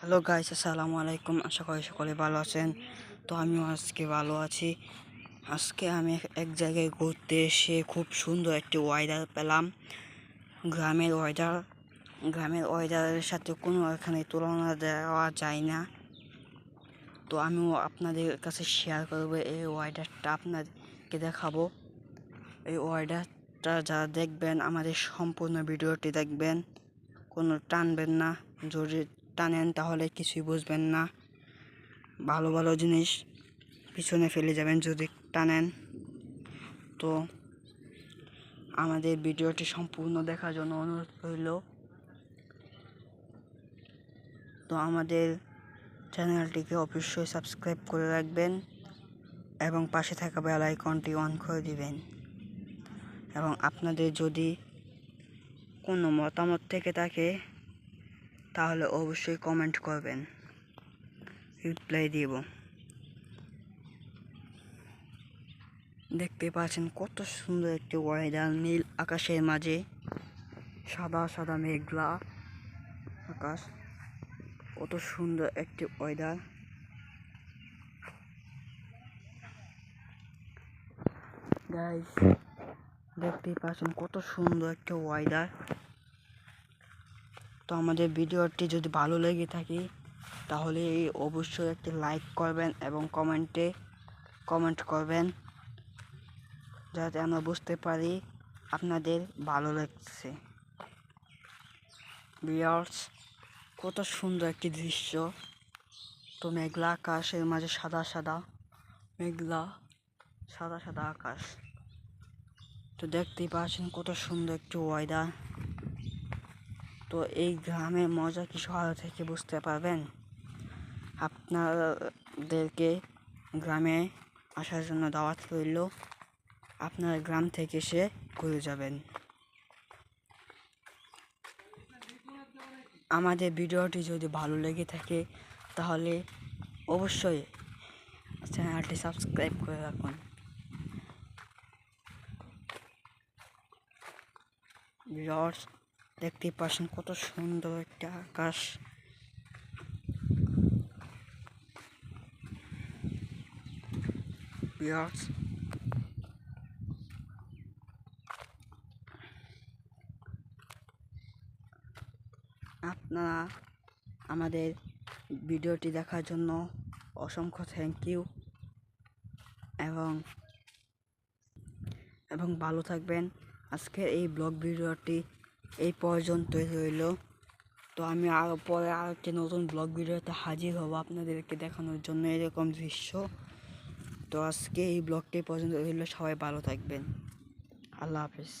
Hello guys, আসসালামু আলাইকুম। আশা করি সকলে ভালো আছেন। তো আমিও আজকে ভালো আছি। আজকে আমি এক- জায়গায় ঘুরতে এসে খুব সুন্দর একটি ওয়েদার পেলাম। গ্রামের ওয়েদার গ্রামের ওয়েদারের সাথে কোনো এখানে তুলনা দেওয়া যায় না। তো আমিও আপনাদের কাছে শেয়ার করব এই ওয়েদারটা আপনাদেরকে দেখাবো। এই ওয়েদারটা যারা দেখবেন, আমাদের সম্পূর্ণ ভিডিওটি দেখবেন। কোনো টানবেন না যদি টানেন, তাহলে কিছুই বুঝবেন না। ভালো ভালো জিনিস পিছনে ফেলে যাবেন যদি টানেন। তো আমাদের ভিডিওটি সম্পূর্ণ দেখার জন্য অনুরোধ রইল। তো আমাদের চ্যানেলটিকে অবশ্যই সাবস্ক্রাইব করে রাখবেন এবং পাশে থাকা বেল আইকনটি অন করে দিবেন। এবং আপনাদের যদি কোনো মতামত থেকে থাকে তাহলে অবশ্যই কমেন্ট করবেন। রিপ্লাই দিব। দেখতে পাচ্ছেন কত সুন্দর একটি ওয়েদার নীল আকাশের মাঝে। সাদা সাদা মেঘলা আকাশ। কত সুন্দর একটি ওয়েদার গাইস পাচ্ছেন কত সুন্দর একটা ওয়েদার তো আমাদের ভিডিওটি যদি ভালো লেগে থাকে, তাহলে অবশ্যই একটি লাইক করবেন এবং কমেন্টে কমেন্ট করবেন, যাতে আমরা বুঝতে পারি আপনাদের ভালো লাগছে। বিয়ার্স কত সুন্দর একটি দৃশ্য। তো মেঘলা আকাশের মাঝে সাদা সাদা, মেঘলা সাদা সাদা আকাশ। তো দেখতেই পাচ্ছেন কত সুন্দর একটি ওয়েদার তো এই গ্রামের মজা কি শহর থেকে বুঝতে পারবেন? আপনাদেরকে গ্রামে আসার জন্য দাওয়াত রইল। আপনার গ্রাম থেকে সে ঘুরে যাবেন। আমাদের ভিডিওটি যদি ভালো লেগে থাকে, তাহলে অবশ্যই চ্যানেলটি সাবস্ক্রাইব করে রাখুন। ভিউয়ার্স দেখতেই পাচ্ছেন কত সুন্দর একটা আকাশ। আপনারা আমাদের ভিডিওটি দেখার জন্য অসংখ্য থ্যাংক ইউ এবং এবং ভালো থাকবেন। আজকের এই ব্লগ ভিডিওটি এই পর্যন্তই রইল। তো আমি আরও পরে আর একটি নতুন ব্লগ ভিডিওতে হাজির হব আপনাদেরকে দেখানোর জন্য এরকম দৃশ্য। তো আজকে এই ব্লগটি পর্যন্ত রইল। সবাই ভালো থাকবেন। আল্লাহ হাফিজ।